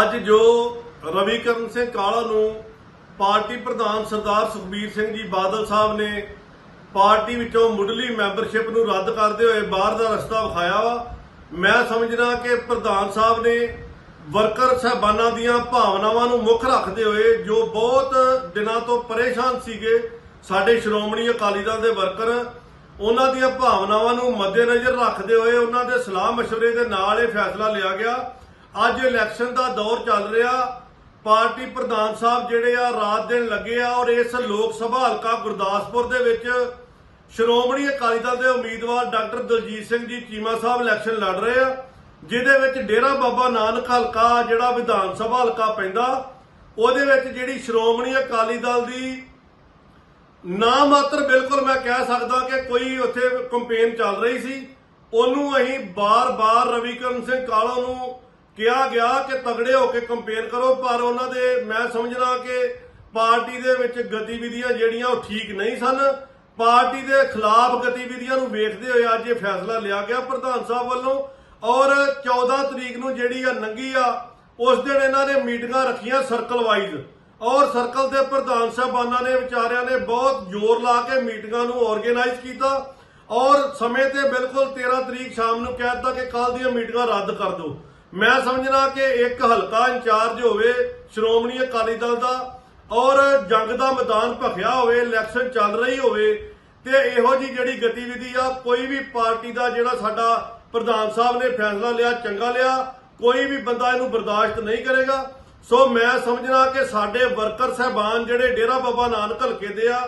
ਅੱਜ ਜੋ ਰਵੀਕਰਨ ਸਿੰਘ ਕਾਲਾ ਨੂੰ ਪਾਰਟੀ ਪ੍ਰਧਾਨ ਸਰਦਾਰ ਸੁਖਬੀਰ ਸਿੰਘ ਜੀ ਬਾਦਲ ਸਾਹਿਬ ਨੇ ਪਾਰਟੀ ਵਿੱਚੋਂ ਮੁੱਢਲੀ ਮੈਂਬਰਸ਼ਿਪ ਨੂੰ ਰੱਦ ਕਰਦੇ ਹੋਏ ਬਾਹਰ ਦਾ ਰਸਤਾ ਵਿਖਾਇਆ ਵਾ, ਮੈਂ ਸਮਝਦਾ ਕਿ ਪ੍ਰਧਾਨ ਸਾਹਿਬ ਨੇ ਵਰਕਰ ਸਹਿਬਾਨਾਂ ਦੀਆਂ ਭਾਵਨਾਵਾਂ ਨੂੰ ਮੁੱਖ ਰੱਖਦੇ ਹੋਏ ਜੋ ਬਹੁਤ ਦਿਨਾਂ ਤੋਂ ਪਰੇਸ਼ਾਨ ਸੀਗੇ, ਸਾਡੇ ਸ਼੍ਰੋਮਣੀ ਅਕਾਲੀ ਦਲ ਦੇ ਵਰਕਰ, ਉਹਨਾਂ ਦੀਆਂ ਭਾਵਨਾਵਾਂ ਨੂੰ ਮੱਦੇਨਜ਼ਰ ਰੱਖਦੇ ਹੋਏ ਉਹਨਾਂ ਦੇ ਸਲਾਹ مشਵਰੇ ਦੇ ਨਾਲ ਇਹ ਫੈਸਲਾ ਲਿਆ ਗਿਆ। ਅੱਜ ਇਲੈਕਸ਼ਨ ਦਾ ਦੌਰ ਚੱਲ ਰਿਹਾ। ਪਾਰਟੀ ਪ੍ਰਧਾਨ ਸਾਹਿਬ ਜਿਹੜੇ ਆ, ਰਾਤ ਦਿਨ ਲੱਗੇ ਆ ਔਰ ਇਸ ਲੋਕ ਸਭਾ ਹਲਕਾ ਗੁਰਦਾਸਪੁਰ ਦੇ ਵਿੱਚ ਸ਼੍ਰੋਮਣੀ ਅਕਾਲੀ ਦਲ ਦੇ ਉਮੀਦਵਾਰ ਡਾਕਟਰ ਦਲਜੀਤ ਸਿੰਘ ਜੀ ਚੀਮਾ ਸਾਹਿਬ ਇਲੈਕਸ਼ਨ ਲੜ ਰਹੇ ਆ, ਜਿਹਦੇ ਵਿੱਚ ਡੇਰਾ ਬਾਬਾ ਨਾਨਕ ਹਲਕਾ ਜਿਹੜਾ ਵਿਧਾਨ ਸਭਾ ਹਲਕਾ ਪੈਂਦਾ, ਉਹਦੇ ਵਿੱਚ ਜਿਹੜੀ ਸ਼੍ਰੋਮਣੀ ਅਕਾਲੀ ਦਲ ਦੀ ਨਾ ਮਾਤਰ ਬਿਲਕੁਲ ਮੈਂ ਕਹਿ ਸਕਦਾ ਕਿ ਕੋਈ ਉੱਥੇ ਕੰਪੇਨ ਚੱਲ ਰਹੀ ਸੀ। ਉਹਨੂੰ ਅਸੀਂ ਬਾਰ-ਬਾਰ ਰਵੀਕਰਨ ਸਿੰਘ ਕਾਲਾ ਨੂੰ ਕਿਹਾ ਗਿਆ ਕਿ ਤਗੜੇ ਹੋ ਕੇ ਕੰਪੇਅਰ ਕਰੋ, ਪਰ ਉਹਨਾਂ ਦੇ, ਮੈਂ ਸਮਝਦਾ ਕਿ ਪਾਰਟੀ ਦੇ ਵਿੱਚ ਗਤੀਵਿਧੀਆਂ ਜਿਹੜੀਆਂ ਉਹ ਠੀਕ ਨਹੀਂ ਸਨ। ਪਾਰਟੀ ਦੇ ਖਿਲਾਫ ਗਤੀਵਿਧੀਆਂ ਨੂੰ ਵੇਖਦੇ ਹੋਏ ਅੱਜ ਇਹ ਫੈਸਲਾ ਲਿਆ ਗਿਆ ਪ੍ਰਧਾਨ ਸਾਹਿਬ ਵੱਲੋਂ। ਔਰ 14 ਤਰੀਕ ਨੂੰ ਜਿਹੜੀ ਆ ਨੰਗੀ ਆ, ਉਸ ਦਿਨ ਇਹਨਾਂ ਨੇ ਮੀਟਿੰਗਾਂ ਰੱਖੀਆਂ ਸਰਕਲ ਵਾਈਜ਼ ਔਰ ਸਰਕਲ ਦੇ ਪ੍ਰਧਾਨ ਸਾਹਿਬਾਨਾਂ ਨੇ, ਵਿਚਾਰਿਆਂ ਨੇ ਬਹੁਤ ਜ਼ੋਰ ਲਾ ਕੇ ਮੀਟਿੰਗਾਂ ਨੂੰ ਆਰਗੇਨਾਈਜ਼ ਕੀਤਾ। ਔਰ ਸਮੇਂ ਤੇ ਬਿਲਕੁਲ 13 ਤਰੀਕ ਸ਼ਾਮ ਨੂੰ ਕਹਿ ਦਿੱਤਾ ਕਿ ਕੱਲ ਦੀਆਂ ਮੀਟਿੰਗਾਂ ਰੱਦ ਕਰ ਦਿਓ। ਮੈਂ ਸਮਝਣਾ ਕਿ ਇੱਕ ਹਲਕਾ ਇੰਚਾਰਜ ਹੋਵੇ, ਸ਼੍ਰੋਮਣੀ ਅਕਾਲੀ ਦਲ ਦਾ, ਔਰ ਜੰਗ ਦਾ ਮੈਦਾਨ ਭਖਿਆ ਹੋਵੇ, ਇਲੈਕਸ਼ਨ ਚੱਲ ਰਹੀ ਹੋਵੇ, ਤੇ ਇਹੋ ਜੀ ਜਿਹੜੀ ਗਤੀਵਿਧੀ ਆ, ਕੋਈ ਵੀ ਪਾਰਟੀ ਦਾ ਜਿਹੜਾ ਸਾਡਾ ਪ੍ਰਧਾਨ ਸਾਹਿਬ ਨੇ ਫੈਸਲਾ ਲਿਆ, ਚੰਗਾ ਲਿਆ, ਕੋਈ ਵੀ ਬੰਦਾ ਇਹਨੂੰ ਬਰਦਾਸ਼ਤ ਨਹੀਂ ਕਰੇਗਾ। ਸੋ ਮੈਂ ਸਮਝਣਾ ਕਿ ਸਾਡੇ ਵਰਕਰ ਸਹਿਬਾਨ ਜਿਹੜੇ ਡੇਰਾ ਬਾਬਾ ਨਾਨਕ ਹਲਕੇ ਦੇ ਆ,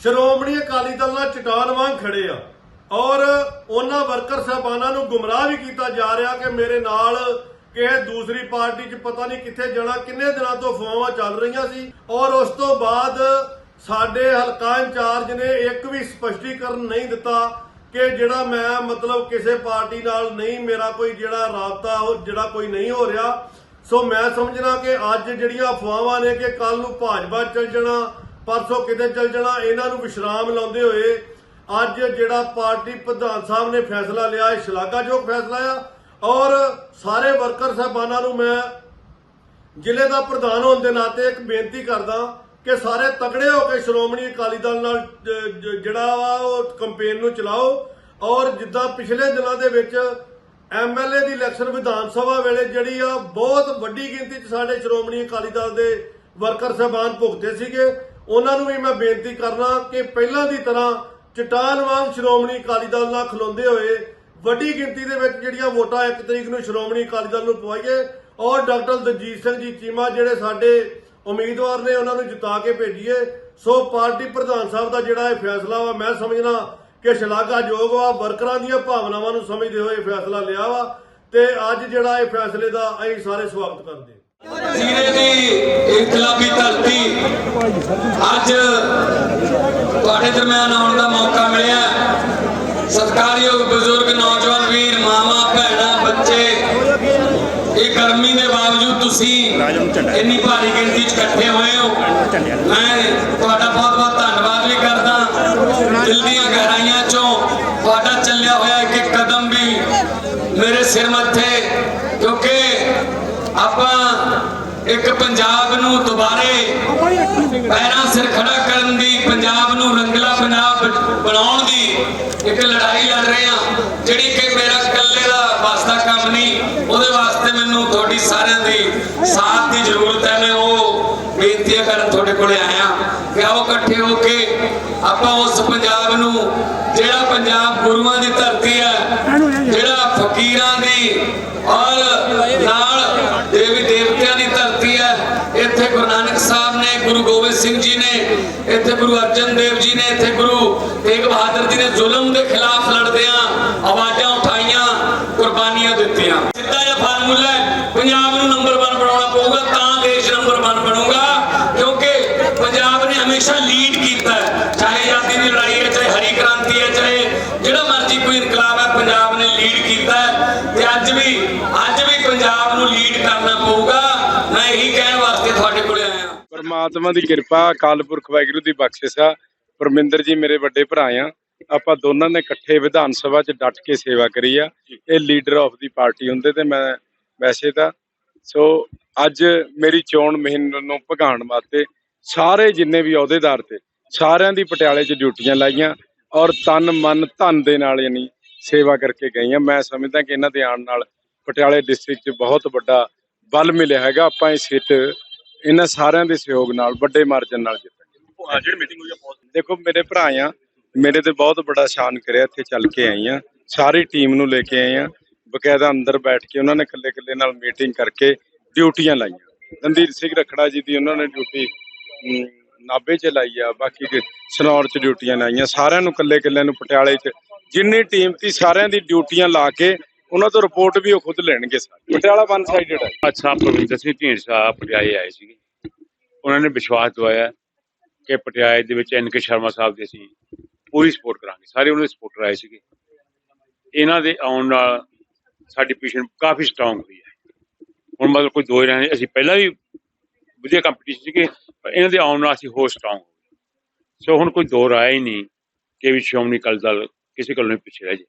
ਸ਼੍ਰੋਮਣੀ ਅਕਾਲੀ ਦਲ ਨਾਲ ਚਟਾਨ ਵਾਂਗ ਖੜੇ ਆ। ਔਰ ਉਹਨਾਂ ਵਰਕਰ ਸਹਿਬਾਨਾਂ ਨੂੰ ਗੁੰਮਰਾਹ ਵੀ ਕੀਤਾ ਜਾ ਰਿਹਾ ਕਿ ਮੇਰੇ ਨਾਲ ਕਿਸੇ ਦੂਸਰੀ ਪਾਰਟੀ 'ਚ ਪਤਾ ਨਹੀਂ ਕਿੱਥੇ ਜਾਣਾ, ਕਿੰਨੇ ਦਿਨਾਂ ਤੋਂ ਅਫਵਾਹਾਂ ਚੱਲ ਰਹੀਆਂ ਸੀ। ਔਰ ਉਸ ਤੋਂ ਬਾਅਦ ਸਾਡੇ ਹਲਕਾ ਇੰਚਾਰਜ ਨੇ ਇੱਕ ਵੀ ਸਪਸ਼ਟੀਕਰਨ ਨਹੀਂ ਦਿੱਤਾ ਕਿ ਜਿਹੜਾ ਮੈਂ ਮਤਲਬ ਕਿਸੇ ਪਾਰਟੀ ਨਾਲ ਨਹੀਂ, ਮੇਰਾ ਕੋਈ ਜਿਹੜਾ ਰਾਬਤਾ ਉਹ ਜਿਹੜਾ ਕੋਈ ਨਹੀਂ ਹੋ ਰਿਹਾ। ਸੋ ਮੈਂ ਸਮਝਣਾ ਕਿ ਅੱਜ ਜਿਹੜੀਆਂ ਅਫਵਾਹਾਂ ਨੇ ਕਿ ਕੱਲ ਨੂੰ ਭਾਜਪਾ ਚੱਲ ਜਾਣਾ, ਪਰਸੋਂ ਕਿਤੇ ਚੱਲ ਜਾਣਾ, ਇਹਨਾਂ ਨੂੰ ਵਿਸ਼ਰਾਮ ਲਾਉਂਦੇ ਹੋਏ ਅੱਜ ਜਿਹੜਾ ਪਾਰਟੀ ਪ੍ਰਧਾਨ ਸਾਹਿਬ ਨੇ ਫੈਸਲਾ ਲਿਆ, ਇਹ ਸ਼ਲਾਘਾਯੋਗ ਫੈਸਲਾ ਆ। ਔਰ ਸਾਰੇ ਵਰਕਰ ਸਾਹਿਬਾਨਾਂ ਨੂੰ ਮੈਂ ਜ਼ਿਲ੍ਹੇ ਦਾ ਪ੍ਰਧਾਨ ਹੋਣ ਦੇ ਨਾਤੇ ਇੱਕ ਬੇਨਤੀ ਕਰਦਾ ਕਿ ਸਾਰੇ ਤਗੜੇ ਹੋ ਕੇ ਸ਼੍ਰੋਮਣੀ ਅਕਾਲੀ ਦਲ ਨਾਲ ਜਿਹੜਾ ਵਾ ਉਹ ਕੰਪੇਨ ਨੂੰ ਚਲਾਓ। ਔਰ ਜਿੱਦਾਂ ਪਿਛਲੇ ਦਿਨਾਂ ਦੇ ਵਿੱਚ ਐਮਐਲਏ ਦੀ ਇਲੈਕਸ਼ਨ ਵਿਧਾਨ ਸਭਾ ਵੇਲੇ ਜਿਹੜੀ ਆ ਬਹੁਤ ਵੱਡੀ ਗਿਣਤੀ 'ਚ ਸਾਡੇ ਸ਼੍ਰੋਮਣੀ ਅਕਾਲੀ ਦਲ ਦੇ ਵਰਕਰ ਸਹਿਬਾਨ ਭੁਗਤੇ ਸੀਗੇ। ਉਹਨਾਂ ਨੂੰ ਵੀ ਮੈਂ ਬੇਨਤੀ ਕਰਨਾ ਕਿ ਪਹਿਲਾਂ ਦੀ ਤਰ੍ਹਾਂ ਚਟਾਨ ਵਾਂਗ ਸ਼੍ਰੋਮਣੀ ਅਕਾਲੀ ਦਲ ਨਾਲ ਖਲੋਂਦੇ ਹੋਏ ਵੱਡੀ ਗਿਣਤੀ ਦੇ ਵਿੱਚ ਜਿਹੜੀਆਂ ਵੋਟਾਂ ਇੱਕ ਤਰੀਕ ਨੂੰ ਸ਼੍ਰੋਮਣੀ ਅਕਾਲੀ ਦਲ ਨੂੰ ਪਵਾਈਏ ਔਰ ਡਾਕਟਰ ਦਲਜੀਤ ਸਿੰਘ ਜੀ ਚੀਮਾ ਜਿਹੜੇ ਸਾਡੇ ਉਮੀਦਵਾਰ ਨੇ, ਉਹਨਾਂ ਨੂੰ ਜਿਤਾ ਕੇ ਭੇਜੀਏ। ਸੋ ਪਾਰਟੀ ਪ੍ਰਧਾਨ ਸਾਹਿਬ ਦਾ ਜਿਹੜਾ ਇਹ ਫੈਸਲਾ ਵਾ, ਮੈਂ ਸਮਝਣਾ ਕਿ ਸ਼ਲਾਘਾਯੋਗ ਵਾ, ਵਰਕਰਾਂ ਦੀਆਂ ਭਾਵਨਾਵਾਂ ਨੂੰ ਸਮਝਦੇ ਹੋਏ ਇਹ ਫੈਸਲਾ ਲਿਆ ਵਾ ਤੇ ਅੱਜ ਜਿਹੜਾ ਇਹ ਫੈਸਲੇ ਦਾ ਅਸੀਂ ਸਾਰੇ ਸਵਾਗਤ ਕਰਦੇ ਜੀਰੇ ਦੀ ਇਨਕਲਾਬੀ ਧਰਤੀ ਅੱਜ ਤੁਹਾਡੇ ਦਰਮਿਆਨ ਆਉਣ ਦਾ ਮੌਕਾ ਮਿਲਿਆ ਸਤਿਕਾਰਯੋਗ ਬਜ਼ੁਰਗ ਨੌਜਵਾਨ ਵੀਰ, ਮਾਵਾ, ਭੈਣਾਂ, ਬੱਚੇ, ਇਹ ਗਰਮੀ ਦੇ ਬਾਵਜੂਦ ਤੁਸੀਂ ਇੰਨੀ ਭਾਰੀ ਗਿਣਤੀ 'ਚ ਇਕੱਠੇ ਹੋਏ ਹੋ। ਮੈਂ ਤੁਹਾਡਾ ਬਹੁਤ ਬਹੁਤ ਧੰਨਵਾਦ ਵੀ ਕਰਦਾ ਦਿਲ ਦੀਆਂ ਗਹਿਰਾਈਆਂ 'ਚੋਂ ਤੁਹਾਡਾ ਚੱਲਿਆ ਹੋਇਆ ਇੱਕ ਕਦਮ ਵੀ ਮੇਰੇ ਸਿਰ ਮੱਥੇ ਕਿਉਂਕਿ ਆਪਾਂ ਇੱਕ ਪੰਜਾਬ ਨੂੰ ਦੁਬਾਰੇ ਪੈਰਾਂ ਸਿਰ ਖੜਾ ਕਰਨ ਦੀ, ਪੰਜਾਬ ਨੂੰ ਰੰਗਲਾ ਪੰਜਾਬ ਬਣਾਉਣ ਦੀ ਇੱਕ ਲੜਾਈ ਲੜ ਰਹੇ ਆ ਜਿਹੜੀ ਕਿ ਮੇਰਾ ਇਕੱਲੇ ਦਾ ਵਾਸਤਾ ਕੰਮ ਨਹੀਂ, ਉਹਦੇ ਵਾਸਤੇ ਮੈਨੂੰ ਤੁਹਾਡੀ ਸਾਰਿਆਂ ਦੀ ਸਾਥ ਦੀ ਜ਼ਰੂਰਤ ਹੈ। ਮੈਂ ਉਹ ਬੇਨਤੀਆਂ ਕਰਨ ਤੁਹਾਡੇ ਕੋਲੇ ਆਇਆ, ਕਿ ਆਓ ਇਕੱਠੇ ਹੋ ਕੇ ਆਪਾਂ ਉਸ ਪੰਜਾਬ ਨੂੰ, ਜਿਹੜਾ ਪੰਜਾਬ ਗੁਰੂਆਂ ਦੀ ਧਰਤੀ ਆ ਗੁਰੂ ਅਰਜਨ ਦੇਵ ਜੀ ਨੇ ਇੱਥੇ ਗੁਰੂ ਤੇਗ ਬਹਾਦਰ ਜੀ ਨੇ ਜ਼ੁਲਮ ਦੇ ਖਿਲਾਫ ਲੜਦਿਆਂ ਆਵਾਜ਼ਾਂ ਉਠਾਈਆਂ, ਕੁਰਬਾਨੀਆਂ ਦਿੱਤੀਆਂ। ਸਿੱਧਾ ਜਿਹਾ ਫਾਰਮੂਲਾ ਹੈ, ਪੰਜਾਬ ਨੂੰ ਨੰਬਰ 1 ਬਣਾਉਣਾ ਪਊਗਾ, ਤਾਂ ਦੇਸ਼ ਨੰਬਰ 1 ਬਣੂਗਾ, ਕਿਉਂਕਿ ਪੰਜਾਬ ਨੇ ਹਮੇਸ਼ਾ ਲੀਡ ਕੀਤਾ ਚਾਹੇ ਆਜ਼ਾਦੀ ਦੀ ਲੜਾਈ ਹੈ, ਚਾਹੇ ਹਰੀ ਕ੍ਰਾਂਤੀ ਹੈ, ਚਾਹੇ ਜਿਹੜਾ ਮਰਜ਼ੀ ਕੋਈ ਇਨਕਲਾਬ ਹੈ, ਪੰਜਾਬ ਨੇ ਲੀਡ ਕੀਤਾ ਤੇ ਅੱਜ ਵੀ ਅੱਜ ਵੀ ਪੰਜਾਬ ਨੂੰ ਲੀਡ ਕਰਨਾ ਪਊਗਾ ਮੈਂ ਇਹੀ ਕਹਿਣ ਵਾਸਤੇ ਤੁਹਾਡੇ ਕੋਲੇ ਆਇਆ ਪਰਮਾਤਮਾ ਦੀ ਕਿਰਪਾ, ਅਕਾਲ ਪੁਰਖ ਵਾਹਿਗੁਰੂ ਦੀ ਬਖਸ਼ਿਸ਼ ਆ। ਪਰਮਿੰਦਰ ਜੀ ਮੇਰੇ ਵੱਡੇ ਭਰਾ ਆ। ਆਪਾਂ ਦੋਨਾਂ ਨੇ ਇਕੱਠੇ ਵਿਧਾਨ ਸਭਾ 'ਚ ਡਟ ਕੇ ਸੇਵਾ ਕਰੀ ਆ। ਇਹ ਲੀਡਰ ਆਫ ਦੀ ਪਾਰਟੀ ਹੁੰਦੇ ਤੇ ਮੈਂ ਵੈਸੇ ਤਾਂ। ਸੋ ਅੱਜ ਮੇਰੀ ਚੋਣ ਮੁਹਿੰਮ ਨੂੰ ਭਗਾਉਣ ਵਾਸਤੇ ਸਾਰੇ ਜਿੰਨੇ ਵੀ ਅਹੁਦੇਦਾਰ ਤੇ ਸਾਰਿਆਂ ਦੀ ਪਟਿਆਲੇ 'ਚ ਡਿਊਟੀਆਂ ਲਾਈਆਂ ਔਰ ਤਨ, ਮਨ, ਧਨ ਦੇ ਨਾਲ ਯਾਨੀ ਸੇਵਾ ਕਰਕੇ ਗਈਆਂ ਮੈਂ ਸਮਝਦਾ ਕਿ ਇਹਨਾਂ ਦੇ ਆਉਣ ਨਾਲ ਪਟਿਆਲੇ ਡਿਸਟ੍ਰਿਕਟ 'ਚ ਬਹੁਤ ਵੱਡਾ ਬਲ ਮਿਲਿਆ ਹੈਗਾ। ਆਪਾਂ ਇਹ ਸਿੱਟ ਇਹਨਾਂ ਸਾਰਿਆਂ ਦੇ ਸਹਿਯੋਗ ਨਾਲ ਵੱਡੇ ਮਾਰਜਨ ਨਾਲ ਜਿੱਤਾਂਗੇ। ਜਿਹੜੀ ਮੀਟਿੰਗ ਹੋਈ ਆ ਬਹੁਤ ਦੇਖੋ ਮੇਰੇ ਭਰਾ ਆ ਮੇਰੇ ਤੇ ਬਹੁਤ ਬੜਾ ਸ਼ਾਨ ਕਰਿਆ ਇੱਥੇ ਚੱਲ ਕੇ ਆਈ ਆ। ਸਾਰੀ ਟੀਮ ਨੂੰ ਲੈ ਕੇ ਆਏ ਆ। ਬਕਾਇਦਾ ਅੰਦਰ ਬੈਠ ਕੇ ਉਹਨਾਂ ਨੇ ਇਕੱਲੇ ਇਕੱਲੇ ਨਾਲ ਮੀਟਿੰਗ ਕਰਕੇ ਡਿਊਟੀਆਂ ਲਾਈਆਂ। ਰਣਧੀਰ ਸਿੰਘ ਰਖੜਾ ਜੀ ਦੀ ਉਹਨਾਂ ਨੇ ਡਿਊਟੀ ਨਾਭੇ ਚ ਲਾਈ ਆ ਬਾਕੀ ਦੇ ਸਨੌਰ ਚ ਡਿਊਟੀਆਂ ਲਾਈਆਂ। ਸਾਰਿਆਂ ਨੂੰ ਇਕੱਲੇ ਇਕੱਲੇ ਨੂੰ ਪਟਿਆਲੇ ਚ ਜਿੰਨੀ ਟੀਮ ਸੀ ਸਾਰਿਆਂ ਦੀ ਡਿਊਟੀਆਂ ਲਾ ਕੇ ਉਹਨਾਂ ਤੋਂ ਰਿਪੋਰਟ ਵੀ ਉਹ ਖੁਦ ਲੈਣਗੇ ਸਾਰੇ। ਪਟਿਆਲਾ ਵਨ ਸਾਈਡਡ ਹੈ। ਅੱਜ ਸਾਹਿਬ ਸਿੰਘ ਢੀਂਡਸਾ ਪਟਿਆਲੇ ਆਏ ਸੀਗੇ। ਉਹਨਾਂ ਨੇ ਵਿਸ਼ਵਾਸ ਦਵਾਇਆ ਕਿ ਪਟਿਆਲੇ ਦੇ ਵਿੱਚ ਐਨ ਕੇ ਸ਼ਰਮਾ ਸਾਹਿਬ ਦੀ ਅਸੀਂ ਪੂਰੀ ਸਪੋਰਟ ਕਰਾਂਗੇ। ਸਾਰੇ ਉਹਨਾਂ ਦੇ ਸਪੋਰਟਰ ਆਏ ਸੀਗੇ। ਇਹਨਾਂ ਦੇ ਆਉਣ ਨਾਲ ਸਾਡੀ ਪੋਜੀਸ਼ਨ ਕਾਫੀ ਸਟਰੋਂਗ ਹੋਈ ਹੈ। ਹੁਣ ਮਤਲਬ ਕੋਈ ਦੋ ਰਹੇ ਅਸੀਂ ਪਹਿਲਾਂ ਵੀ ਵਧੀਆ ਕੰਪੀਟੀਸ਼ਨ ਸੀਗੇ, ਪਰ ਇਹਨਾਂ ਦੇ ਆਉਣ ਨਾਲ ਅਸੀਂ ਹੋਰ ਸਟਰੋਂਗ ਹੋ ਗਏ। ਸੋ ਹੁਣ ਕੋਈ ਦੋ ਰਾਏ ਹੀ ਨਹੀਂ ਕਿ ਵੀ ਸ਼੍ਰੋਮਣੀ ਅਕਾਲੀ ਦਲ ਕਿਸੇ ਕੋਲ ਨਹੀਂ ਪਿੱਛੇ ਰਹਿ ਜੇ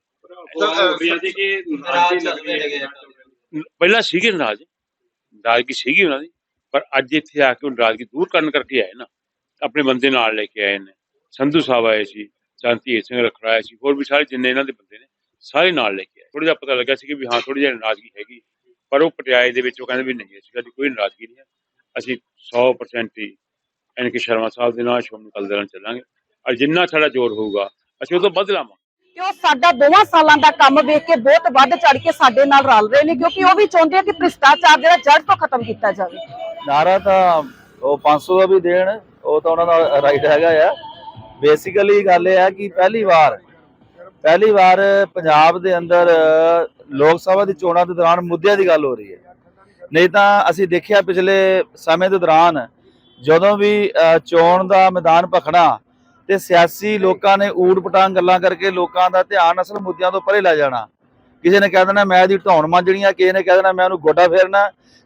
ਪਹਿਲਾਂ ਸੀਗੇ ਨਾਰਾਜ਼ ਨਾਰਾਜ਼ਗੀ ਸੀਗੀ ਉਹਨਾਂ ਦੀ ਪਰ ਅੱਜ ਇੱਥੇ ਆ ਕੇ ਉਹ ਨਾਰਾਜ਼ਗੀ ਦੂਰ ਕਰਨ ਕਰਕੇ ਆਏ ਨਾ ਆਪਣੇ ਬੰਦੇ ਨਾਲ ਲੈ ਕੇ ਆਏ ਨੇ। ਸੰਧੂ ਸਾਹਿਬ ਆਏ ਸੀ ਸ਼ਾਂਤੀ ਸਿੰਘ ਰਖੜਾ ਆਏ ਸੀ ਹੋਰ ਵੀ ਸਾਰੇ ਜਿੰਨੇ ਇਹਨਾਂ ਦੇ ਬੰਦੇ ਨੇ ਸਾਰੇ ਨਾਲ ਲੈ ਕੇ ਆਏ। ਥੋੜਾ ਜਿਹਾ ਪਤਾ ਲੱਗਾ ਸੀ ਕਿ ਵੀ ਹਾਂ ਥੋੜੀ ਜਿਹੀ ਨਾਰਾਜ਼ਗੀ ਹੈਗੀ ਪਰ ਉਹ ਪਟਿਆਲੇ ਦੇ ਵਿੱਚ ਉਹ ਕਹਿੰਦੇ ਵੀ ਨਹੀਂ ਅਸੀਂ ਸਾਡੀ ਕੋਈ ਨਾਰਾਜ਼ਗੀ ਨਹੀਂ ਹੈ। ਅਸੀਂ 100% ਹੀ ਐਨ ਕੇ ਸ਼ਰਮਾ ਸਾਹਿਬ ਦੇ ਨਾਲ ਸ਼ੋਮਨ ਕਲ ਦੇ ਨਾਲ ਚੱਲਾਂਗੇ। ਔਰ ਜਿੰਨਾ ਸਾਡਾ ਜ਼ੋਰ ਹੋਊਗਾ ਅਸੀਂ ਉਹ ਤੋਂ ਵੱਧ ਲਾਵਾਂਗੇ। ਕਿ ਉਹ ਸਾਡਾ ਦੋਵਾਂ ਸਾਲਾਂ ਦਾ ਕੰਮ ਵੇਖ ਕੇ ਬਹੁਤ ਵੱਧ ਚੜ ਕੇ ਸਾਡੇ ਨਾਲ ਰਲ ਰਹੇ ਨੇ, ਕਿਉਂਕਿ ਉਹ ਵੀ ਚਾਹੁੰਦੇ ਆ ਕਿ ਭ੍ਰਿਸ਼ਟਾਚਾਰ ਜਿਹੜਾ ਜੜ ਤੋਂ ਖਤਮ ਕੀਤਾ ਜਾਵੇ। ਨਾਰਾ ਤਾਂ ਉਹ 500 ਦਾ ਵੀ ਦੇਣ, ਉਹ ਤਾਂ ਉਹਨਾਂ ਦਾ ਰਾਈਟ ਹੈਗਾ ਆ। ਬੇਸਿਕਲੀ ਗੱਲ ਇਹ ਹੈ ਕਿ ਪਹਿਲੀ ਵਾਰ ਪਹਿਲੀ ਵਾਰ ਪੰਜਾਬ ਦੇ ਅੰਦਰ ਲੋਕ ਸਭਾ ਦੀ ਚੋਣਾਂ ਦੇ ਦੌਰਾਨ ਮੁੱਦਿਆਂ ਦੀ ਗੱਲ ਹੋ ਰਹੀ ਹੈ। ਨਹੀਂ ਤਾਂ ਅਸੀਂ ਦੇਖਿਆ ਪਿਛਲੇ ਸਮੇਂ ਦੇ ਦੌਰਾਨ ਜਦੋਂ ਵੀ ਚੋਣ ਦਾ ਮੈਦਾਨ ਭਖਣਾ ਤੇ ਸਿਆਸੀ ਲੋਕਾਂ ਨੇ ਊੜ ਪਟਾਂਗ ਗੱਲਾਂ ਕਰਕੇ ਲੋਕਾਂ ਦਾ ਧਿਆਨ ਅਸਲ ਮੁੱਦਿਆਂ ਤੋਂ ਪਰੇ ਲੈ ਜਾਣਾ। ਕਿਸੇ ਨੇ ਕਹਿ ਦੇਣਾ ਮੈਂ ਇਹਦੀ ਢੌਣ ਮਾਂਜਣੀ ਕਿਸੇ ਨੇ ਕਹਿ ਦੇਣਾ ਮੈਂ ਉਹਨੂੰ ਗੋਡਾ ਫੇਰਨਾ,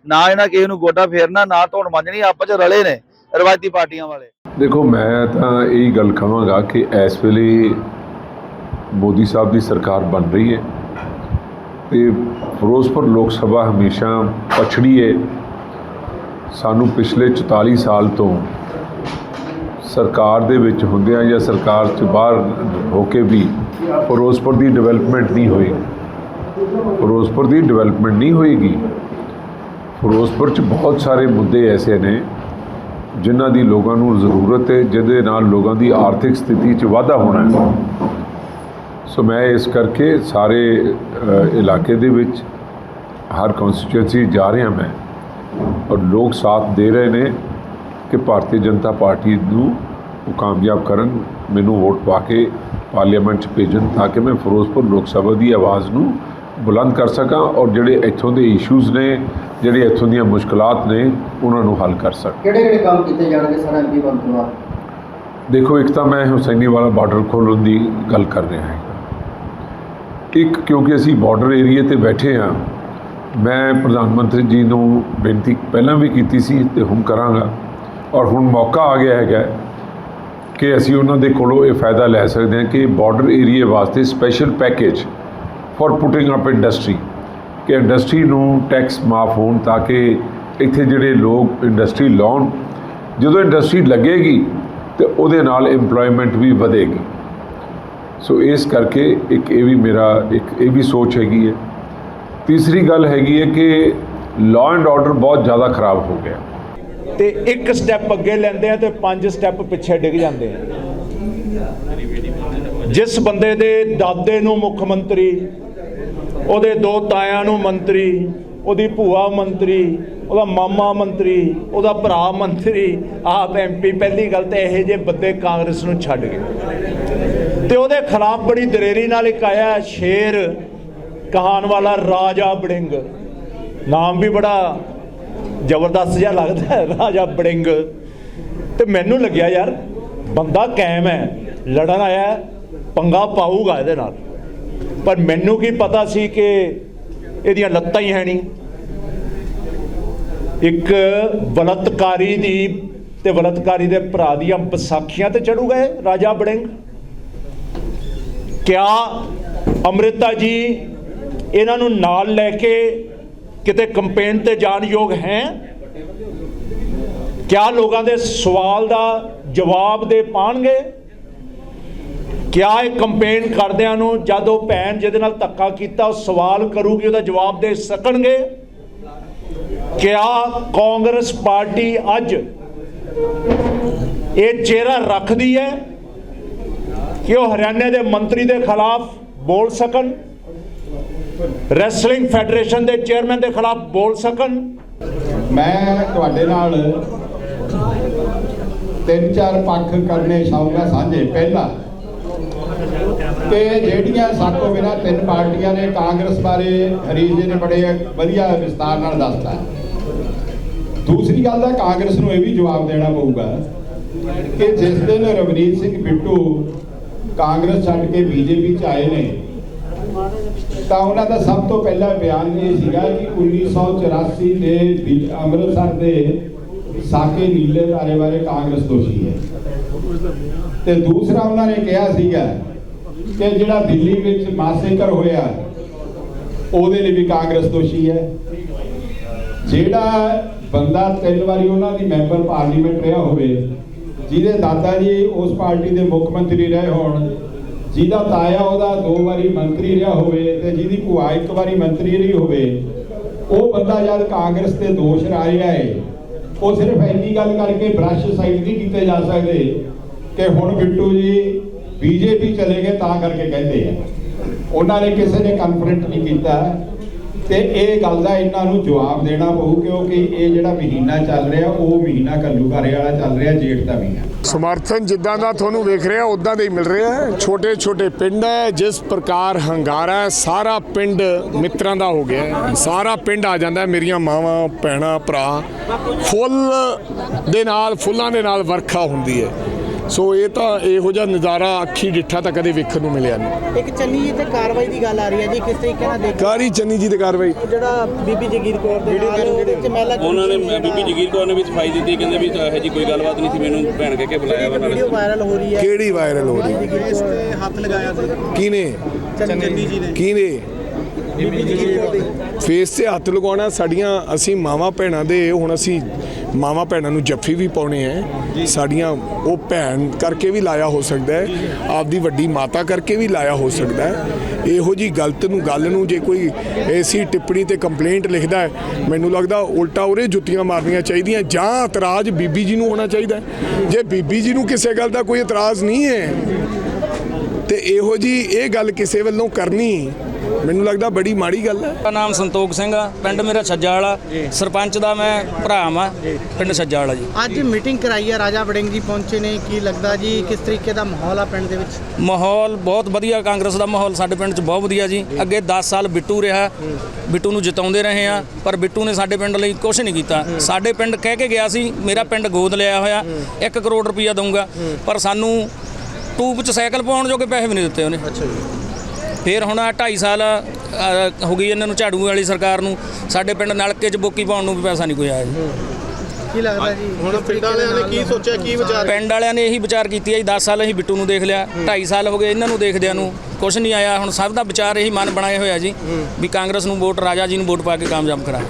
ਨਾ ਇਹਨਾਂ ਕਿਸੇ ਨੂੰ ਗੋਡਾ ਫੇਰਨਾ, ਨਾ ਢੌਣ ਮਾਂਜਣੀ, ਆਪਸ ਚ ਰਲੇ ਨੇ ਰਵਾਇਤੀ ਪਾਰਟੀਆਂ ਵਾਲੇ। ਦੇਖੋ, ਮੈਂ ਤਾਂ ਇਹੀ ਗੱਲ ਕਹਾਂਗਾ ਕਿ ਇਸ ਵੇਲੇ ਮੋਦੀ ਸਾਹਿਬ ਦੀ ਸਰਕਾਰ ਬਣ ਰਹੀ ਹੈ ਤੇ ਫਿਰੋਜ਼ਪੁਰ ਲੋਕ ਸਭਾ ਹਮੇਸ਼ਾ ਪਛੜੀ ਹੈ ਸਾਨੂੰ ਪਿਛਲੇ 44 ਸਾਲ ਤੋਂ ਸਰਕਾਰ ਦੇ ਵਿੱਚ ਹੁੰਦਿਆਂ ਜਾਂ ਸਰਕਾਰ ਤੋਂ ਬਾਹਰ ਹੋ ਕੇ ਵੀ ਫਿਰੋਜ਼ਪੁਰ ਦੀ ਡਿਵੈਲਪਮੈਂਟ ਨਹੀਂ ਹੋਏਗੀ ਫਿਰੋਜ਼ਪੁਰ ਦੀ ਡਿਵੈਲਪਮੈਂਟ ਨਹੀਂ ਹੋਏਗੀ। ਫਿਰੋਜ਼ਪੁਰ 'ਚ ਬਹੁਤ ਸਾਰੇ ਮੁੱਦੇ ਐਸੇ ਨੇ ਜਿਨ੍ਹਾਂ ਦੀ ਲੋਕਾਂ ਨੂੰ ਜ਼ਰੂਰਤ ਹੈ, ਜਿਹਦੇ ਨਾਲ ਲੋਕਾਂ ਦੀ ਆਰਥਿਕ ਸਥਿਤੀ 'ਚ ਵਾਧਾ ਹੋਣਾ ਹੈ। ਸੋ ਮੈਂ ਇਸ ਕਰਕੇ ਸਾਰੇ ਇਲਾਕੇ ਦੇ ਵਿੱਚ ਹਰ ਕਨਸਟੀਟਿਊਂਸੀ ਜਾ ਰਿਹਾ ਮੈਂ ਔਰ ਲੋਕ ਸਾਥ ਦੇ ਰਹੇ ਨੇ। ਕਿ ਭਾਰਤੀ ਜਨਤਾ ਪਾਰਟੀ ਨੂੰ ਉਹ ਕਾਮਯਾਬ ਕਰਨ ਮੈਨੂੰ ਵੋਟ ਪਾ ਕੇ ਪਾਰਲੀਮੈਂਟ 'ਚ ਭੇਜਣ ਤਾਂ ਕਿ ਮੈਂ ਫਿਰੋਜ਼ਪੁਰ ਲੋਕ ਸਭਾ ਦੀ ਆਵਾਜ਼ ਨੂੰ ਬੁਲੰਦ ਕਰ ਸਕਾਂ ਔਰ ਜਿਹੜੇ ਇੱਥੋਂ ਦੇ ਇਸ਼ੂਜ਼ ਨੇ ਜਿਹੜੇ ਇੱਥੋਂ ਦੀਆਂ ਮੁਸ਼ਕਲਾਤ ਨੇ ਉਹਨਾਂ ਨੂੰ ਹੱਲ ਕਰ ਸਕਾਂ। ਕਿਹੜੇ ਕਿਹੜੇ ਕੰਮ ਕੀਤੇ ਜਾਣਗੇ ਸਰ ਐਮਪੀ ਬਾਅਦ? ਦੇਖੋ ਇੱਕ ਤਾਂ ਮੈਂ ਹੁਸੈਨੀ ਵਾਲਾ ਬਾਰਡਰ ਖੋਲ੍ਹਣ ਦੀ ਗੱਲ ਕਰ ਰਿਹਾ ਹਾਂ। ਇੱਕ ਕਿਉਂਕਿ ਅਸੀਂ ਬਾਰਡਰ ਏਰੀਏ ਤੇ ਬੈਠੇ ਹਾਂ ਮੈਂ ਪ੍ਰਧਾਨ ਮੰਤਰੀ ਜੀ ਨੂੰ ਬੇਨਤੀ ਪਹਿਲਾਂ ਵੀ ਕੀਤੀ ਸੀ ਤੇ ਹੁਣ ਕਰਾਂਗਾ। ਔਰ ਹੁਣ ਮੌਕਾ ਆ ਗਿਆ ਹੈਗਾ ਕਿ ਅਸੀਂ ਉਹਨਾਂ ਦੇ ਕੋਲੋਂ ਇਹ ਫਾਇਦਾ ਲੈ ਸਕਦੇ ਹਾਂ ਕਿ ਬਾਰਡਰ ਏਰੀਏ ਵਾਸਤੇ special package for putting up industry ਕਿ ਇੰਡਸਟਰੀ ਨੂੰ ਟੈਕਸ ਮਾਫ ਹੋਣ ਤਾਂ ਕਿ ਇੱਥੇ ਜਿਹੜੇ ਲੋਕ ਇੰਡਸਟਰੀ ਲਾਉਣ। ਜਦੋਂ ਇੰਡਸਟਰੀ ਲੱਗੇਗੀ ਤੇ ਉਹਦੇ ਨਾਲ EMPLOYMENT ਵੀ ਵਧੇਗੀ। ਸੋ ਇਸ ਕਰਕੇ ਇੱਕ ਇਹ ਵੀ ਮੇਰਾ, ਇੱਕ ਇਹ ਵੀ ਸੋਚ ਹੈਗੀ ਹੈ। ਤੀਸਰੀ ਗੱਲ ਹੈਗੀ ਹੈ ਕਿ ਲਾਅ ਐਂਡ ਆਰਡਰ ਬਹੁਤ ਜ਼ਿਆਦਾ ਖਰਾਬ ਹੋ ਗਿਆ। ਤੇ ਇੱਕ ਸਟੈਪ ਅੱਗੇ ਲੈਂਦੇ ਆ ਤੇ ਪੰਜ ਸਟੈਪ ਪਿੱਛੇ ਡਿੱਗ ਜਾਂਦੇ ਆ। ਜਿਸ ਬੰਦੇ ਦੇ ਦਾਦੇ ਨੂੰ ਮੁੱਖ ਮੰਤਰੀ, ਉਹਦੇ ਦੋ ਤਾਇਆਂ ਨੂੰ ਮੰਤਰੀ, ਉਹਦੀ ਭੂਆ ਮੰਤਰੀ, ਉਹਦਾ ਮਾਮਾ ਮੰਤਰੀ, ਉਹਦਾ ਭਰਾ ਮੰਤਰੀ, ਆਪ ਐਮਪੀ ਪਹਿਲੀ ਗੱਲ ਤੇ ਇਹੋ ਜਿਹੇ ਬੰਦੇ ਕਾਂਗਰਸ ਨੂੰ ਛੱਡ ਗਏ। ਤੇ ਉਹਦੇ ਖਿਲਾਫ ਬੜੀ ਦਲੇਰੀ ਨਾਲ ਇੱਕ ਆਇਆ ਸ਼ੇਰ, ਕਹਾਣ ਵਾਲਾ ਰਾਜਾ ਬੜਿੰਗ। ਨਾਮ ਵੀ ਬੜਾ ਜ਼ਬਰਦਸਤ ਜਿਹਾ ਲੱਗਦਾ ਰਾਜਾ ਬੜਿੰਗ। ਤੇ ਮੈਨੂੰ ਲੱਗਿਆ ਯਾਰ, ਬੰਦਾ ਕਾਇਮ ਹੈ, ਲੜਨ ਆਇਆ ਪੰਗਾ ਪਾਊਗਾ ਇਹਦੇ ਨਾਲ। ਪਰ ਮੈਨੂੰ ਕੀ ਪਤਾ ਸੀ ਕਿ ਇਹਦੀਆਂ ਲੱਤਾਂ ਹੀ ਹੈ ਨਹੀਂ ਇੱਕ ਬਲਤਕਾਰੀ ਦੀ ਤੇ ਬਲਤਕਾਰੀ ਦੇ ਭਰਾ ਦੀਆਂ ਵਿਸਾਖੀਆਂ ਤੇ ਚੜੂਗਾ ਇਹ ਰਾਜਾ ਬੜਿੰਗ। ਕਿਆ ਅੰਮ੍ਰਿਤਾ ਜੀ ਇਹਨਾਂ ਨੂੰ ਨਾਲ ਲੈ ਕੇ ਕਿਤੇ ਕੰਪੇਨ ਤੇ ਜਾਣ ਯੋਗ ਹੈ? ਕਿਆ ਲੋਕਾਂ ਦੇ ਸਵਾਲ ਦਾ ਜਵਾਬ ਦੇ ਪਾਣਗੇ? ਕਿਆ ਇਹ ਕੰਪੇਨ ਕਰਦਿਆਂ ਨੂੰ ਜਦ ਉਹ ਭੈਣ ਜਿਹਦੇ ਨਾਲ ਧੱਕਾ ਕੀਤਾ, ਉਹ ਸਵਾਲ ਕਰੂਗੀ, ਉਹਦਾ ਜਵਾਬ ਦੇ ਸਕਣਗੇ? ਕਿਆ ਕਾਂਗਰਸ ਪਾਰਟੀ ਅੱਜ ਇਹ ਚਿਹਰਾ ਰੱਖਦੀ ਹੈ ਕਿ ਉਹ ਹਰਿਆਣੇ ਦੇ ਮੰਤਰੀ ਦੇ ਖਿਲਾਫ ਬੋਲ ਸਕਣ? ਰੈਸਲਿੰਗ ਫੈਡਰੇਸ਼ਨ ਦੇ ਚੇਅਰਮੈਨ ਦੇ ਖਿਲਾਫ ਬੋਲ ਸਕਣ। ਮੈਂ ਤੁਹਾਡੇ ਨਾਲ ਤਿੰਨ ਚਾਰ ਪੱਖ ਕਰਨੇ ਚਾਹੂੰਗਾ ਸਾਂਝੇ। ਪਹਿਲਾ, ਕਿ ਜਿਹੜੀਆਂ ਸਾਤੋਂ ਬਿਨਾਂ ਤਿੰਨ ਪਾਰਟੀਆਂ ਨੇ ਕਾਂਗਰਸ ਬਾਰੇ ਹਰੀਸ਼ ਜੀ ਨੇ ਬੜੇ ਵਧੀਆ ਵਿਸਤਾਰ ਨਾਲ ਦੱਸਤਾ। ਦੂਸਰੀ ਗੱਲ ਦਾ ਕਾਂਗਰਸ ਨੂੰ ਇਹ ਵੀ ਜਵਾਬ ਦੇਣਾ ਪਊਗਾ ਕਿ ਜਿਸ ਦਿਨ ਰਵਨੀਤ ਸਿੰਘ ਬਿੱਟੂ ਕਾਂਗਰਸ ਛੱਡ ਕੇ ਬੀਜੇਪੀ ਚ ਆਏ ਨੇ ਤਾਂ ਉਹਨਾਂ ਦਾ ਸਭ ਤੋਂ ਪਹਿਲਾ ਬਿਆਨ ਇਹ ਸੀਗਾ ਕਿ 1984 ਦੇ ਅੰਮ੍ਰਿਤਸਰ ਦੇ ਸਾਕੇ ਨੀਲੇ ਤਾਰੇ ਬਾਰੇ ਕਾਂਗਰਸ ਦੋਸ਼ੀ ਹੈ। ਤੇ ਦੂਸਰਾ ਉਹਨਾਂ ਨੇ ਕਿਹਾ ਸੀਗਾ ਕਿ ਜਿਹੜਾ ਦਿੱਲੀ ਵਿੱਚ ਮਾਸੇਕਰ ਹੋਇਆ, ਉਹਦੇ ਲਈ ਵੀ ਕਾਂਗਰਸ ਦੋਸ਼ੀ ਹੈ। ਜਿਹੜਾ ਬੰਦਾ ਤਿੰਨ ਵਾਰੀ ਉਹਨਾਂ ਦੀ ਮੈਂਬਰ ਪਾਰਲੀਮੈਂਟ ਰਿਹਾ ਹੋਵੇ, ਜਿਹਦੇ ਦਾਦਾ ਜੀ ਉਸ ਪਾਰਟੀ ਦੇ ਮੁੱਖ ਮੰਤਰੀ ਰਹੇ ਹੋਣ ਜਿਹਦਾ ਤਾਇਆ ਉਹਦਾ ਦੋ ਵਾਰੀ ਮੰਤਰੀ ਰਿਹਾ ਹੋਵੇ ਤੇ ਜਿਹਦੀ ਭੂਆ ਇੱਕ ਵਾਰੀ ਮੰਤਰੀ ਰਹੀ ਹੋਵੇ, ਉਹ ਬੰਦਾ ਜਦ ਕਾਂਗਰਸ ਤੇ ਦੋਸ਼ ਲਾ ਰਿਹਾ ਹੈ ਉਹ ਸਿਰਫ ਇੰਨੀ ਗੱਲ ਕਰਕੇ ਬ੍ਰਸ਼ ਸਾਈਡ ਨਹੀਂ ਕੀਤੇ ਜਾ ਸਕਦੇ ਕਿ ਹੁਣ ਬਿੱਟੂ ਜੀ ਬੀਜੇਪੀ ਚਲੇ ਗਏ ਤਾਂ ਕਰਕੇ ਕਹਿੰਦੇ ਆ। ਉਹਨਾਂ ਨੇ ਕਿਸੇ ਨੇ ਕਨਫਰੰਟ ਨਹੀਂ ਕੀਤਾ। ਤੇ ਇਹ ਗੱਲ ਦਾ ਇਹਨਾਂ ਨੂੰ ਜਵਾਬ ਦੇਣਾ ਪਊ, ਕਿਉਂਕਿ ਇਹ ਜਿਹੜਾ ਮਹੀਨਾ ਚੱਲ ਰਿਹਾ, ਉਹ ਮਹੀਨਾ ਕੱਲੂਕਾਰੇ ਵਾਲਾ ਚੱਲ ਰਿਹਾ, ਜੇਠ ਦਾ ਮਹੀਨਾ। ਸਮਰਥਨ ਜਿੱਦਾਂ ਦਾ ਤੁਹਾਨੂੰ ਵੇਖ ਰਿਹਾ ਉਦਾਂ ਦਾ ਹੀ ਮਿਲ ਰਿਹਾ ਹੈ। ਛੋਟੇ ਛੋਟੇ ਪਿੰਡ ਹੈ, ਜਿਸ ਪ੍ਰਕਾਰ ਹੰਗਾਰਾ ਹੈ, ਸਾਰਾ ਪਿੰਡ ਮਿੱਤਰਾਂ ਦਾ ਹੋ ਗਿਆ ਹੈ। ਸਾਰਾ ਪਿੰਡ ਆ ਜਾਂਦਾ ਮੇਰੀਆਂ ਮਾਵਾਂ, ਭੈਣਾਂ, ਭਰਾ, ਫੁੱਲ ਦੇ ਨਾਲ, ਫੁੱਲਾਂ ਦੇ ਨਾਲ ਵਰਖਾ ਹੁੰਦੀ ਹੈ। ਸੋ ਇਹ ਤਾਂ ਇਹੋ ਜਿਹਾ ਨਜ਼ਾਰਾ ਅੱਖੀ ਡਿੱਠਾ ਤਾਂ ਕਦੇ ਵੇਖਣ ਨੂੰ ਮਿਲਿਆ ਨਹੀਂ। ਇੱਕ ਚੰਨੀ ਜੀ ਤੇ ਕਾਰਵਾਈ ਦੀ ਗੱਲ ਆ ਰਹੀ ਹੈ ਜੀ ਕਿਸ ਤਰੀਕੇ ਨਾਲ ਦੇਖ। ਕਾਰੀ ਚੰਨੀ ਜੀ ਦੀ ਕਾਰਵਾਈ? ਜਿਹੜਾ ਬੀਬੀ ਜਗੀਰ ਕੌਰ ਦੇ ਨਾਲ ਉਹਦੇ ਚ ਮਹਿਲਾ ਉਹਨਾਂ ਨੇ ਬੀਬੀ ਜਗੀਰ ਕੌਰ ਨੇ ਵੀ ਸਫ਼ਾਈ ਦਿੱਤੀ ਕਹਿੰਦੇ ਵੀ ਇਹੋ ਜੀ ਕੋਈ ਗੱਲਬਾਤ ਨਹੀਂ ਸੀ ਮੈਨੂੰ ਭੈਣ ਕਹਿ ਕੇ ਬੁਲਾਇਆ ਵਾ ਵੀਡੀਓ ਵਾਇਰਲ ਹੋ ਰਹੀ ਹੈ। ਕਿਹੜੀ ਵਾਇਰਲ ਹੋ ਰਹੀ ਹੈ? ਇਸ ਤੇ ਹੱਥ ਲਗਾਇਆ ਸੀ? ਕਿਹਨੇ? ਚੰਨੀ ਜੀ ਨੇ। ਕਿਹਨੇ? ਫੇਸ ਤੇ ਹੱਥ ਲਗਾਉਣਾ, ਸਾਡੀਆਂ ਅਸੀਂ ਮਾਵਾਂ ਭੈਣਾਂ ਦੇ, ਹੁਣ ਅਸੀਂ ਮਾਵਾਂ ਭੈਣਾਂ ਨੂੰ ਜੱਫੀ ਵੀ ਪਾਉਣੇ ਆ। ਸਾਡੀਆਂ ਉਹ ਭੈਣ ਕਰਕੇ ਵੀ ਲਾਇਆ ਹੋ ਸਕਦਾ ਹੈ, ਆਪਦੀ ਵੱਡੀ ਮਾਤਾ ਕਰਕੇ ਵੀ ਲਾਇਆ ਹੋ ਸਕਦਾ ਹੈ। ਇਹੋ ਜੀ ਗਲਤ ਨੂੰ, ਗੱਲ ਨੂੰ ਜੇ ਕੋਈ ਐਸੀ ਟਿੱਪਣੀ ਤੇ ਕੰਪਲੇਂਟ ਲਿਖਦਾ ਹੈ, ਮੈਨੂੰ ਲੱਗਦਾ ਉਲਟਾ ਉਰੇ ਜੁੱਤੀਆਂ ਮਾਰਨੀਆਂ ਚਾਹੀਦੀਆਂ, ਜਾਂ ਇਤਰਾਜ਼ ਬੀਬੀ ਜੀ ਨੂੰ ਹੋਣਾ ਚਾਹੀਦਾ ਜੇ ਬੀਬੀ ਜੀ ਨੂੰ ਕਿਸੇ ਗੱਲ ਦਾ ਕੋਈ ਇਤਰਾਜ਼ ਨਹੀਂ ਹੈ, ਤੇ ਇਹੋ ਜੀ ਇਹ ਗੱਲ ਕਿਸੇ ਵੱਲੋਂ ਕਰਨੀ ਮੈਨੂੰ ਲੱਗਦਾ ਬੜੀ ਮਾੜੀ ਗੱਲ ਹੈ। ਮੇਰਾ ਨਾਮ ਸੰਤੋਖ ਸਿੰਘ ਆ ਪਿੰਡ ਮੇਰਾ ਛੱਜਾ ਵਾਲਾ ਸਰਪੰਚ ਦਾ ਮੈਂ ਭਰਾ ਵਾਂ ਪਿੰਡ ਛੱਜਾ ਵਾਲਾ ਜੀ। ਅੱਜ ਮੀਟਿੰਗ ਕਰਾਈ ਹੈ ਰਾਜਾ ਵੜਿੰਗ ਜੀ ਪਹੁੰਚੇ ਨੇ ਕੀ ਲੱਗਦਾ ਜੀ ਕਿਸ ਤਰੀਕੇ ਦਾ ਮਾਹੌਲ ਆ ਪਿੰਡ ਦੇ ਵਿੱਚ? ਮਾਹੌਲ ਬਹੁਤ ਵਧੀਆ ਕਾਂਗਰਸ ਦਾ ਮਾਹੌਲ ਸਾਡੇ ਪਿੰਡ 'ਚ ਬਹੁਤ ਵਧੀਆ ਜੀ। ਅੱਗੇ 10 ਸਾਲ ਬਿੱਟੂ ਰਿਹਾ ਬਿੱਟੂ ਨੂੰ ਜਿਤਾਉਂਦੇ ਰਹੇ ਆ ਪਰ ਬਿੱਟੂ ਨੇ ਸਾਡੇ ਪਿੰਡ ਲਈ ਕੁਝ ਨਹੀਂ ਕੀਤਾ। ਸਾਡੇ ਪਿੰਡ ਕਹਿ ਕੇ ਗਿਆ ਸੀ ਮੇਰਾ ਪਿੰਡ ਗੋਦ ਲਿਆ ਹੋਇਆ 1 ਕਰੋੜ ਰੁਪਈਆ ਦਊਂਗਾ। ਪਰ ਸਾਨੂੰ ਟੂਬ 'ਚ ਸਾਈਕਲ ਪਾਉਣ ਜੋਗੇ ਪੈਸੇ ਵੀ ਨਹੀਂ ਦਿੱਤੇ ਉਹਨੇ। ਅੱਛਾ ਜੀ। ਫਿਰ ਹੁਣ 2.5 ਸਾਲ ਅ, ਹੋ ਗਈ ਇਹਨਾਂ ਨੂੰ ਝਾੜੂ ਵਾਲੀ ਸਰਕਾਰ ਨੂੰ ਸਾਡੇ ਪਿੰਡ ਨਲਕੇ 'ਚ ਬੋਕੀ ਪਾਉਣ ਨੂੰ ਵੀ ਪੈਸਾ ਨਹੀਂ ਕੋਈ ਆਇਆ ਜੀ। ਕੀ ਲੱਗਦਾ ਜੀ? ਹੁਣ ਪਿੰਡ ਵਾਲਿਆਂ ਨੇ ਕੀ ਸੋਚਿਆ ਕੀ ਵਿਚਾਰ ਪਿੰਡ ਵਾਲਿਆਂ ਨੇ ਇਹੀ ਵਿਚਾਰ ਕੀਤੀ ਹੈ ਜੀ 10 ਸਾਲ ਅਸੀਂ ਬਿੱਟੂ ਨੂੰ ਦੇਖ ਲਿਆ 2.5 ਸਾਲ ਹੋ ਗਏ ਇਹਨਾਂ ਨੂੰ ਦੇਖਦਿਆਂ ਨੂੰ ਕੁਝ ਨਹੀਂ ਆਇਆ ਹੁਣ ਸਭ ਦਾ ਵਿਚਾਰ ਇਹੀ ਮਨ ਬਣਾਏ ਹੋਇਆ ਜੀ ਵੀ ਕਾਂਗਰਸ ਨੂੰ ਵੋਟ ਰਾਜਾ ਜੀ ਨੂੰ ਵੋਟ ਪਾ ਕੇ ਕਾਮਯਾਬ ਕਰਾ